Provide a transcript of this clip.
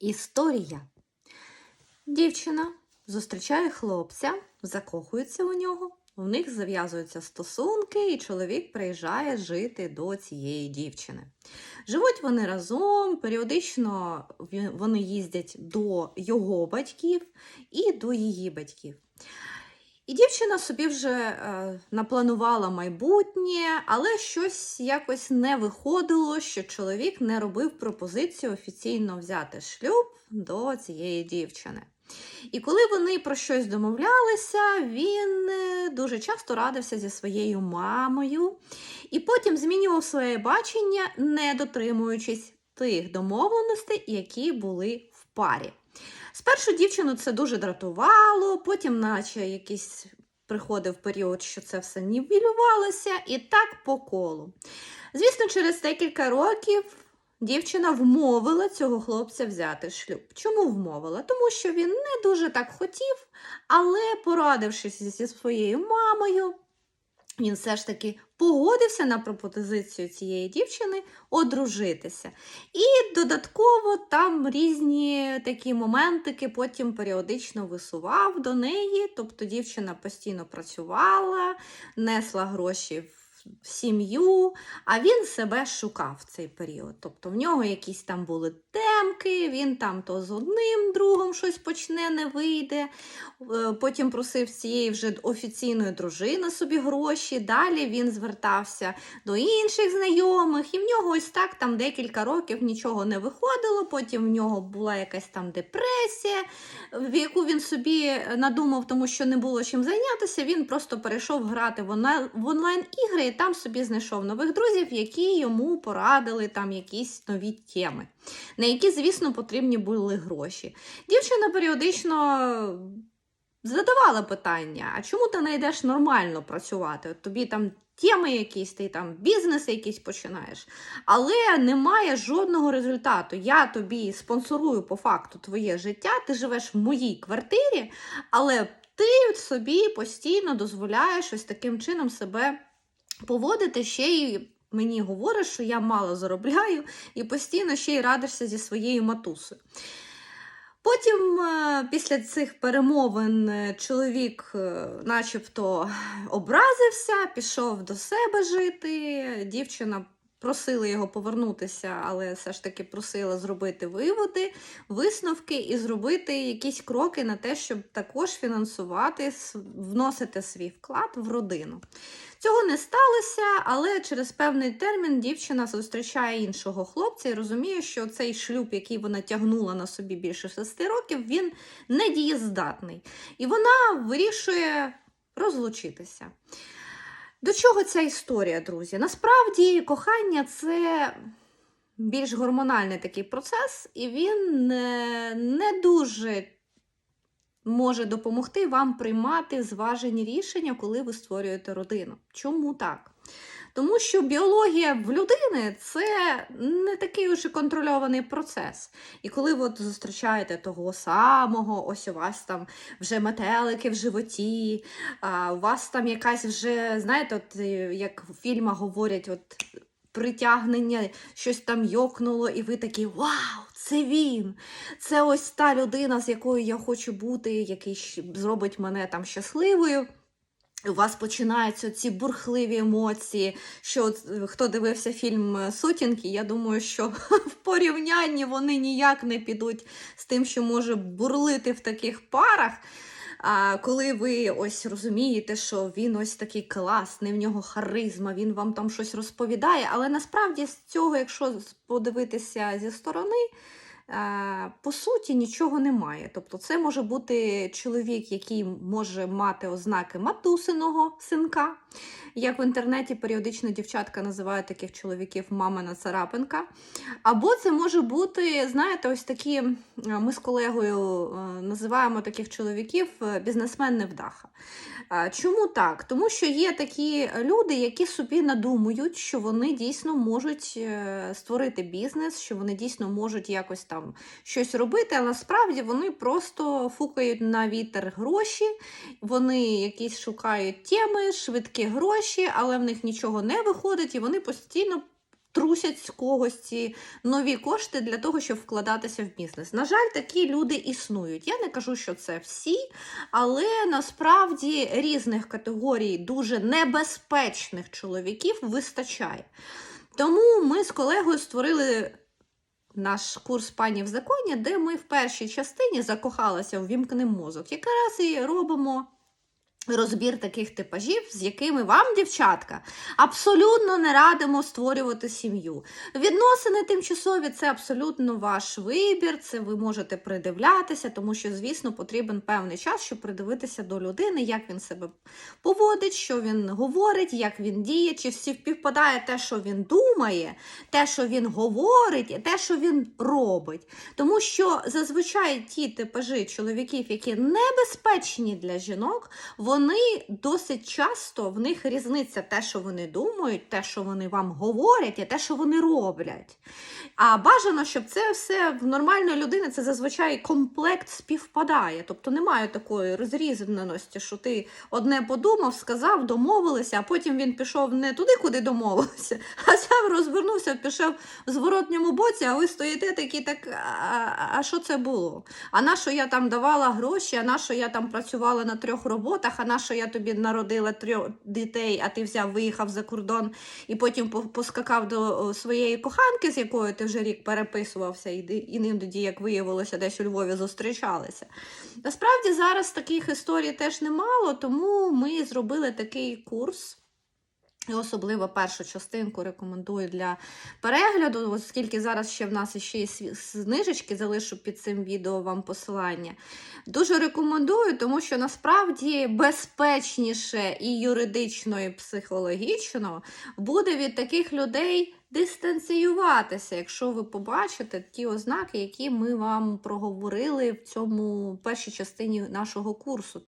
Історія. Дівчина зустрічає хлопця, закохується у нього. В них зав'язуються стосунки, і чоловік приїжджає жити до цієї дівчини. Живуть вони разом, періодично вони їздять до його батьків і до її батьків. І дівчина собі вже е, напланувала майбутнє, але щось якось не виходило, що чоловік не робив пропозицію офіційно взяти шлюб до цієї дівчини. І коли вони про щось домовлялися, він е, дуже часто радився зі своєю мамою і потім змінював своє бачення, не дотримуючись тих домовленостей, які були в парі. Спершу дівчину це дуже дратувало, потім, наче якийсь приходив період, що це все нівелювалося, і так по колу. Звісно, через декілька років дівчина вмовила цього хлопця взяти шлюб. Чому вмовила? Тому що він не дуже так хотів, але порадившись зі своєю мамою, він все ж таки погодився на пропозицію цієї дівчини одружитися. І додатково там різні такі моментики потім періодично висував до неї. Тобто дівчина постійно працювала, несла гроші в сім'ю, а він себе шукав в цей період. Тобто в нього якісь там були темки, він там то з одним другом щось почне, не вийде. Е, Потім просив цієї вже офіційної дружини собі гроші. Далі він звертався до інших знайомих, і в нього ось так там декілька років нічого не виходило. Потім в нього була якась там депресія, в яку він собі надумав, тому що не було чим зайнятися. Він просто перейшов грати в онлайн- в онлайн-ігри там собі знайшов нових друзів, які йому порадили там якісь нові теми, на які, звісно, потрібні були гроші. Дівчина періодично задавала питання: а чому ти не йдеш нормально працювати? От тобі там теми якісь, ти там бізнеси якісь починаєш, але немає жодного результату. Я тобі спонсорую по факту твоє життя, ти живеш в моїй квартирі, але ти собі постійно дозволяєш ось таким чином себе поводити ще й. Мені говориш, що я мало заробляю і постійно ще й радишся зі своєю матусою. Потім, е, після цих перемовин, е, чоловік е, начебто образився, пішов до себе жити. Дівчина просила його повернутися, але все ж таки просила зробити виводи, висновки і зробити якісь кроки на те, щоб також фінансувати, вносити свій вклад в родину. Цього не сталося, але через певний термін дівчина зустрічає іншого хлопця і розуміє, що цей шлюб, який вона тягнула на собі більше шести років, він недієздатний. І вона вирішує розлучитися. До чого ця історія, друзі? Насправді, кохання це більш гормональний такий процес, і він не, не дуже може допомогти вам приймати зважені рішення, коли ви створюєте родину. Чому так? Тому що біологія в людини це не такий уже контрольований процес. І коли ви зустрічаєте того самого, ось у вас там вже метелики в животі, а у вас там якась вже, знаєте, от е, як в фільмах говорять, от притягнення, щось там йокнуло, і ви такі вау, це він! Це ось та людина, з якою я хочу бути, який зробить мене там щасливою. У вас починаються ці бурхливі емоції. Що е, хто дивився фільм е, Сутінки, я думаю, що в порівнянні вони ніяк не підуть з тим, що може бурлити в таких парах. А коли ви ось розумієте, що він ось такий класний, в нього харизма, він вам там щось розповідає, але насправді з цього, якщо подивитися зі сторони, по суті нічого немає. Тобто, це може бути чоловік, який може мати ознаки матусиного синка. Як в інтернеті періодично дівчатка називають таких чоловіків мамина царапинка. Або це може бути, знаєте, ось такі, е, ми з колегою е, називаємо таких чоловіків е, бізнесмен невдаха. Чому так? Тому що є такі люди, які собі надумують, що вони дійсно можуть е, створити бізнес, що вони дійсно можуть якось там щось робити, але насправді вони просто фукають на вітер гроші, вони якісь шукають теми, швидкі гроші, але в них нічого не виходить, і вони постійно трусять з когось ці нові кошти для того, щоб вкладатися в бізнес. На жаль, такі люди існують. Я не кажу, що це всі, але насправді різних категорій дуже небезпечних чоловіків вистачає. Тому ми з колегою створили наш курс пані в законі, де ми в першій частині закохалися в вімкнений мозок. Якраз і робимо. Розбір таких типажів, з якими вам, дівчатка, абсолютно не радимо створювати сім'ю. Відносини тимчасові це абсолютно ваш вибір, це ви можете придивлятися, тому що, звісно, потрібен певний час, щоб придивитися до людини, як він себе поводить, що він говорить, як він діє, чи всі співпадає те, що він думає, те, що він говорить, і те, що він робить. Тому що зазвичай ті типажі чоловіків, які небезпечні для жінок, вони досить часто в них різниця те, що вони думають, те, що вони вам говорять, і те, що вони роблять. А бажано, щоб це все в нормальної людини це зазвичай комплект співпадає. Тобто немає такої розрізаності, що ти одне подумав, сказав, домовилися, а потім він пішов не туди, куди домовилися, а сам розвернувся, пішов в зворотньому боці, а ви стоїте такі, так а, а що це було? А на що я там давала гроші, а на що я там працювала на трьох роботах, а на що я тобі народила трьох дітей, а ти взяв, виїхав за кордон і потім поскакав до своєї коханки, з якою ти вже рік переписувався, і, ним і іноді, як виявилося, десь у Львові зустрічалися. Насправді зараз таких історій теж немало, тому ми зробили такий курс. І особливо першу частинку рекомендую для перегляду, оскільки зараз ще в нас ще є знижечки, залишу під цим відео вам посилання. Дуже рекомендую, тому що насправді безпечніше і юридично, і психологічно буде від таких людей дистанціюватися, якщо ви побачите ті ознаки, які ми вам проговорили в цьому першій частині нашого курсу.